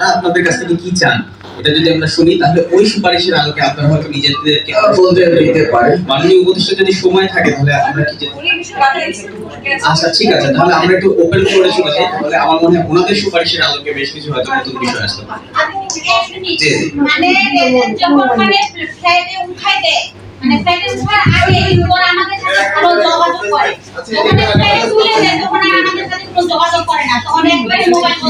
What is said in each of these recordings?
তারা আপনাদের কাছ থেকে কি চান এটা যদি আমরা শুনি তাহলে ওই সুপারিশের আলোকে আপনারা হয়তো নিজেদেরকে বলতে দিতে পারে মাননীয় উপদেষ্টা যদি সময় থাকে তাহলে আমরা কি আচ্ছা ঠিক আছে তাহলে আমরা একটু ওপেন করে শুনেছি তাহলে আমার মনে হয় ওনাদের সুপারিশের আলোকে বেশ কিছু হয়তো নতুন বিষয় আসতে পারে। মানে যখন মানে ফ্লাইটে উঠাই দেয় মানে ফ্লাইটে উঠার আগে ওরা আমাদের সাথে যোগাযোগ করে যখন ফ্লাইটে তুলে দেয় তখন আর আমাদের সাথে কোনো যোগাযোগ করে না তখন একবারে মোবাইল বন্ধ করে রাখতেছে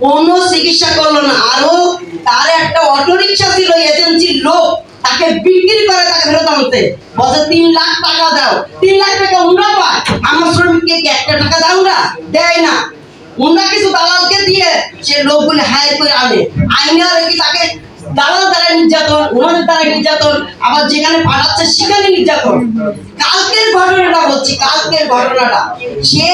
কোনো চিকিৎসা করল না। আরও তার একটা অটো রিক্সা ছিল এজেন্সির লোক, তাকে বিক্রি করে তাকে ফেরত আনতে। বলছে, তিন লাখ টাকা দাও। তিন লাখ টাকা উন্না পায়। আমার শ্রমিককে একটা টাকা দাও না? দেয় না। কিছু দালালকে দিয়ে সে লোকগুলি হায়ার করে আনে। কি তাকে দালাল দ্বারা নির্যাতন দ্বারা নির্যাতন, আবার যেখানে পাঠাচ্ছে সেখানে নির্যাতন। কালকের ঘটনাটা বলছি, কালকের ঘটনাটা। সে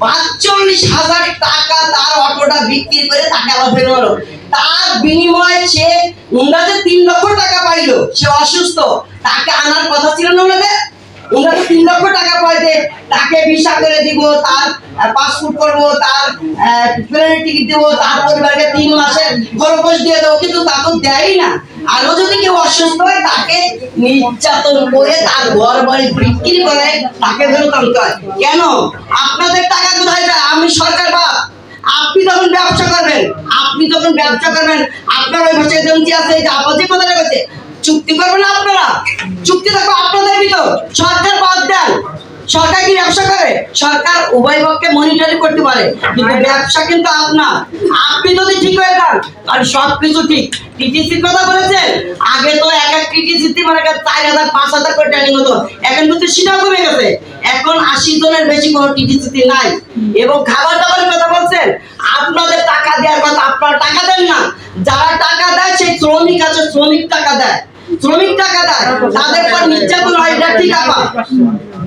পাঁচচল্লিশ হাজার টাকা তার অটোটা বিক্রি করে তাকে আবার ফেরত হলো তার বিনিময়ে সে উন্নাদের তিন লক্ষ টাকা পাইলো। সে অসুস্থ। তাকে আনার কথা ছিল না তিন লক্ষ টাকা পাইতে তাকে ভিসা করে দিব, তার পাসপোর্ট করব, তার প্লেনের টিকিট দেবো, তার পরিবারকে তিন মাসের খরচ দিয়ে দেবো, কিন্তু তা তো দেয়ই না। আরও যদি কেউ অসুস্থ হয়, তাকে নির্যাতন করে তার ঘর বাড়ি বিক্রি করে তাকে ফেরত আনতে হয়। কেন? আপনাদের টাকা কোথায় যায়? আমি সরকার বাপ। আপনি যখন ব্যবসা করবেন। আপনি যখন ব্যবসা করবেন। আপনার ওই ভাষা এজেন্সি আছে যে আপত্তি কোথায় গেছে চুক্তি করবেন আপনারা? চুক্তি থাকবে আপনাদের ভিতর। সরকার সরকার কি ব্যবসা করে? সরকার উভয় পক্ষে মনিটরিং করতে পারে। কিন্তু ব্যবসা কিন্তু আপনার। আপনি যদি ঠিক হয়ে যান, তাহলে সব ঠিক। টিটিসির কথা বলেছেন? আগে তো এক এক টিটিসিতে মানে চার হাজার, পাঁচ হাজার করে ট্রেনিং হতো। এখন কিন্তু সেটাও কমে গেছে। এখন আশি জনের বেশি কোনো টিটিসিতে নাই। এবং খাবার দাবারের কথা বলছেন? আপনাদের টাকা দেওয়ার কথা আপনারা টাকা দেন না। যারা টাকা দেয়, সেই শ্রমিক আছে, শ্রমিক টাকা দেয়। শ্রমিক টাকা দেয় তাদের পর নির্যাতন হয়, এটা ঠিক আপা।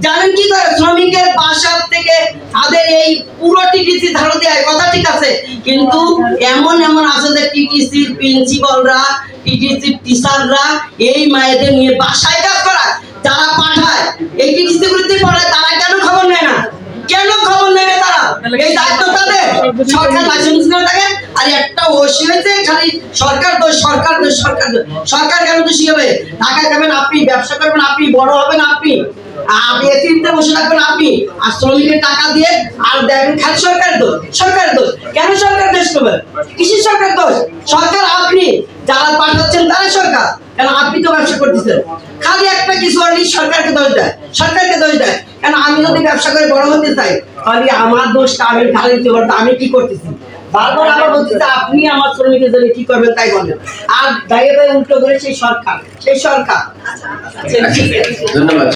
জানেন কি করে? শ্রমিকের বাসার থেকে তাদের এই পুরো টিটিসি ধারণ দেয় কথা ঠিক আছে? কিন্তু এমন এমন আছে যে টিটিসির প্রিন্সিপালরা, টিটিসির টিচাররা এই মায়েদের নিয়ে বাসায় কাজ করায়, যারা পাঠায় এই টিটিসি গুলিতে পড়ায় তারা কেন খবর নেয় না কেন খবর নেবে তারা এই দায়িত্ব তাদের? সরকার লাইসেন্স করে? থাকে আর একটা ওসি হয়েছে খালি সরকার দোষ সরকার দোষ সরকার দোষ। সরকার কেন দোষী হবে? টাকা খাবেন আপনি ব্যবসা করবেন আপনি বড় হবেন আপনি। আপনি এতিমতে বসে থাকবেন আপনি। আর শ্রমিকের টাকা দিয়ে আর খালি সরকার দোষ সরকার দোষ। কেন সরকার দোষ করবে কৃষি সরকার দোষ? সরকার আপনি যারা পাঠাচ্ছেন তারা সরকার। কেন আপনি তো ব্যবসা করতেছেন? খালি একটা কিছু সরকারকে দোষ দেয়? সরকারকে দোষ দেয়? কেন আমি যদি ব্যবসা করে বড় হতে চাই তাহলে আমার দোষটা আমি ঢালে দিতে পারতো আমি কি করতেছি? বারবার আবার বলছি যে আপনি আমার শ্রমিকের জন্য কি করবেন তাই বলেন। আর দায়ে দায়ে উল্টো করে সেই সরকার সেই সরকার। ধন্যবাদ।